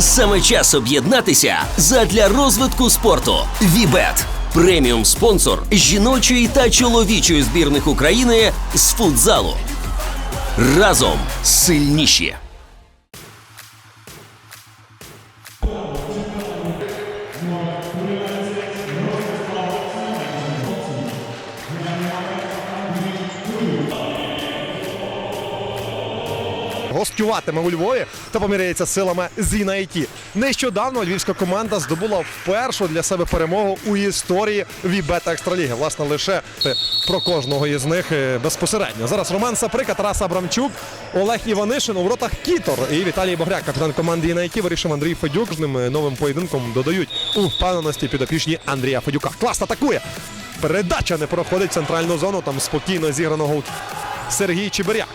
Саме час об'єднатися задля розвитку спорту. Вібет преміум спонсор жіночої та чоловічої збірних України з футзалу. Разом сильніші. Гостюватиме у Львові та поміряється силами з Інайті. Нещодавно львівська команда здобула впершу для себе перемогу у історії Вібета Екстраліги. Власне, лише про кожного із них е, безпосередньо. Зараз Роман Саприка, Тарас Абрамчук, Олег Іванишин у воротах Кітор і Віталій Богряк, капітан команди Інайті, вирішив Андрій Федюк. З ним е, новим поєдинком додають у впевненості підопічні Андрія Федюка. Клас атакує. Передача не проходить центральну зону. Там спокійно зіграно гол Сергій Чебиряк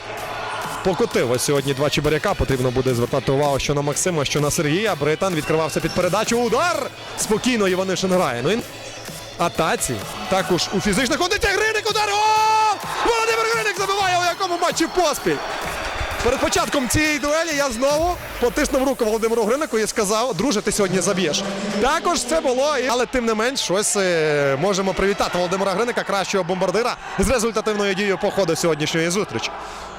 покотив ось сьогодні два чебаряка. Потрібно буде звертати увагу, що на Максима, що на Сергія. Британ відкривався під передачу. Удар! Спокійно Іванишин грає. Ну і атаці. Також у фізичних кондиціях Гриник удар! О! Володимир Гриник забиває у якому матчі поспіль. Перед початком цієї дуелі я знову потиснув руку Володимиру Гринику і сказав, друже, ти сьогодні заб'єш. Також це було, але тим не менш, щось е, можемо привітати Володимира Гриника, кращого бомбардира, з результативною дією по ходу сьогоднішньої зустрічі.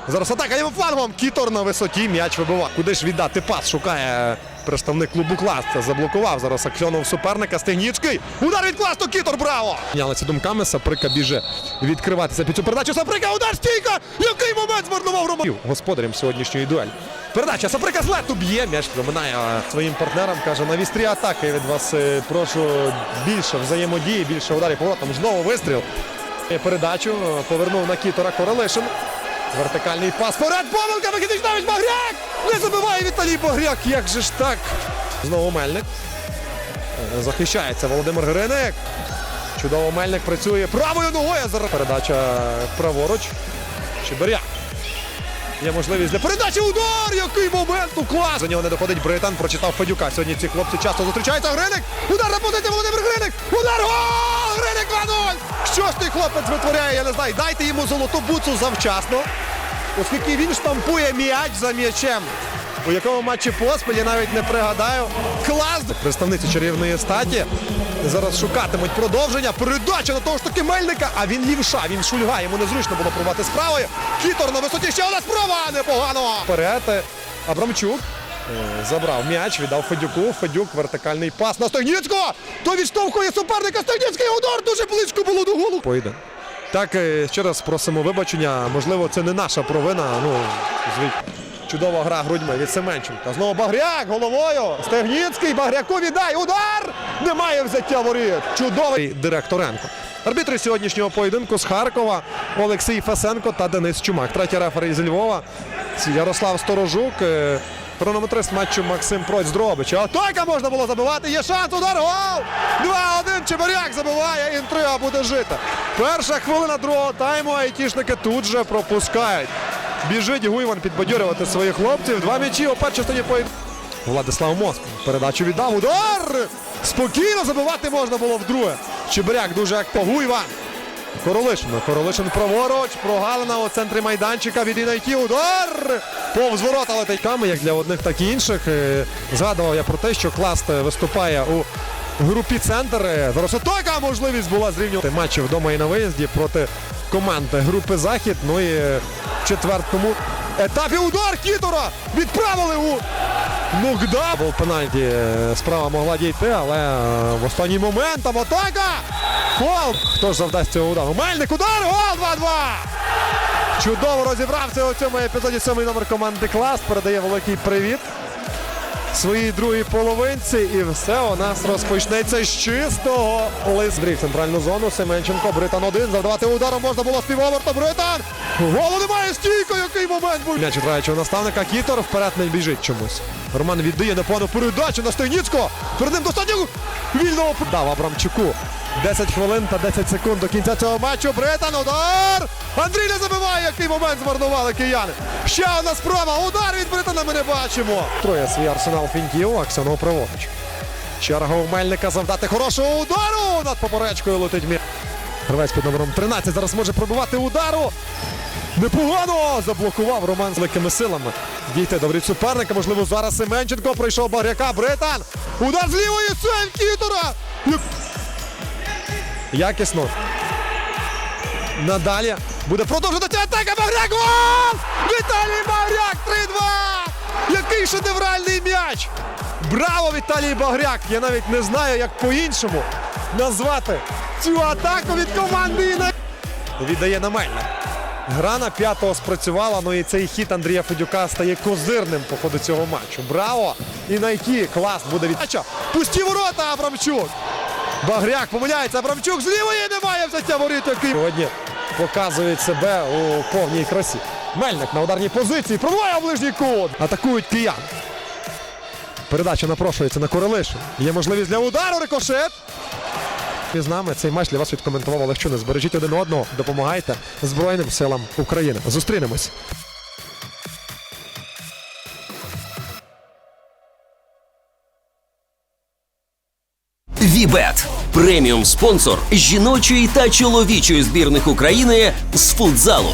Зараз атака йому флангом. Кітор на висоті. М'яч вибивав. Куди ж віддати пас? Шукає представник клубу клас. Це заблокував зараз аксьонов суперника. Стегніцький. Удар від класу. Кітор. Браво! Мінялися думками. Саприка біже відкриватися під цю передачу. Саприка. Удар стійка! Який момент змарнував Роман? Господарем сьогоднішньої дуелі. Передача. Саприка з лету б'є. М'яч проминає своїм партнерам. Каже, на вістрі атаки від вас е, прошу більше взаємодії, більше ударів поворотом. Знову вистріл. Передачу повернув на Кітора Королишин. Вертикальний пас. Вперед, помилка, вихідний навіть Багряк! Не забиває Віталій Багряк. Як же ж так? Знову Мельник. Е, Захищається Володимир Гриник. Чудово Мельник працює правою ногою. Зараз передача праворуч. Чебиряк. Є можливість для передачі. Удар! Який момент! Ну клас! За нього не доходить Британ. Прочитав Федюка. Сьогодні ці хлопці часто зустрічаються. Гриник! Удар на позиції Володимир Гриник! Удар! Гол! Гриник 2-0! Що ж той хлопець витворяє? Я не знаю. Дайте йому золоту буцу завчасно. Оскільки він штампує м'яч за м'ячем. У якому матчі поспіль, я навіть не пригадаю. Клас! Представниці чарівної статі зараз шукатимуть продовження. Передача на того ж таки Мельника, а він лівша, він шульга. Йому незручно було пробувати з правої. Кітор на висоті ще одна спроба! Непогано! Вперед. е, Абрамчук. Е, Забрав м'яч, віддав Федюку. Федюк, вертикальний пас на Стегніцького. То відштовхує суперника. Стегніцький удар дуже близько було до голу. Поїде. Так, е, ще раз просимо вибачення. Можливо, це не наша провина. Ну, звідь. Чудова гра грудьми від Семенченка. Знову Багряк головою. Стегніцький. Багряку віддай. Удар! Немає взяття воріт. Чудовий Директоренко. Арбітри сьогоднішнього поєдинку з Харкова Олексій Фесенко та Денис Чумак. Третій рефері з Львова. Ярослав Сторожук. Хронометрист матчу Максим Проць Дробич. Атака можна було забивати. Є шанс. Удар. Гол! 2-1. Чебиряк забиває. Інтрига буде жити. Перша хвилина другого тайму. Айтішники тут же пропускають. Біжить Гуйван підбадьорювати своїх хлопців. Два м'ячі у першій стані поєдинку. Владислав Москва. Передачу віддав. Удар! Спокійно забивати можна було вдруге. Чебиряк дуже активно. Гуйван. Королишин. Королишин праворуч. Прогалина у центрі майданчика від Інайті. Удар! Повз ворота летить як для одних, так і інших. Е, Згадував я про те, що Класт виступає у групі центр. Е, Зараз атака можливість була зрівнювати матчі вдома і на виїзді проти команди групи Захід. Ну і е, в четвертому етапі удар Кітора відправили у Нугда. Був пенальті. е, Справа могла дійти, але е, в останній момент там атака. Фол. Хто ж завдасть цього удару? Мельник удар. Гол 2-2. Чудово розібрався у цьому епізоді сьомий номер команди Клас. Передає великий привіт своїй другій половинці. І все у нас розпочнеться з чистого лист. Дрів центральну зону. Семенченко. Британ один. Завдавати ударом можна було співоверто. Британ. Голу немає стійко. Який момент був. М'яч граючого наставника. Кітор вперед не біжить чомусь. Роман віддає непогану передачу на Стойніцького. Перед ним достатньо вільного дав Абрамчуку. 10 хвилин та 10 секунд до кінця цього матчу. Британ удар! Андрій не забиває, який момент змарнували кияни. Ще одна спроба. Удар від Британа ми не бачимо. Троє свій арсенал фінтів. Аксьонов праворуч. Черга у Мельника завдати хорошого удару. Над поперечкою летить м'яч. Гравець під номером 13 зараз може пробивати удару. Непогано заблокував Роман з великими силами. дійти до суперника. Можливо, зараз Семенченко пройшов Багряка. Британ. Удар з лівої Кітора. Якісно. Надалі буде продовжувати атака. Багряк. Гол! Віталій Багряк! 3-2! Який шедевральний м'яч! Браво, Віталій Багряк! Я навіть не знаю, як по-іншому назвати цю атаку від команди. Віддає на Мельник. Гра на п'ятого спрацювала, ну і цей хід Андрія Федюка стає козирним по ходу цього матчу. Браво! І найкі клас буде від Пусті ворота Абрамчук. Багряк помиляється. Абрамчук з лівої немає взяття воріт, який сьогодні показують себе у повній красі. Мельник на ударній позиції. Пробиває ближній кут. Атакують киян. Передача напрошується на Королишин. Є можливість для удару. Рикошет. І з нами цей матч для вас відкоментував Олег Чунес. Збережіть один одного, допомагайте Збройним силам України. Зустрінемось. Вібет преміум спонсор жіночої та чоловічої збірних України з футзалу.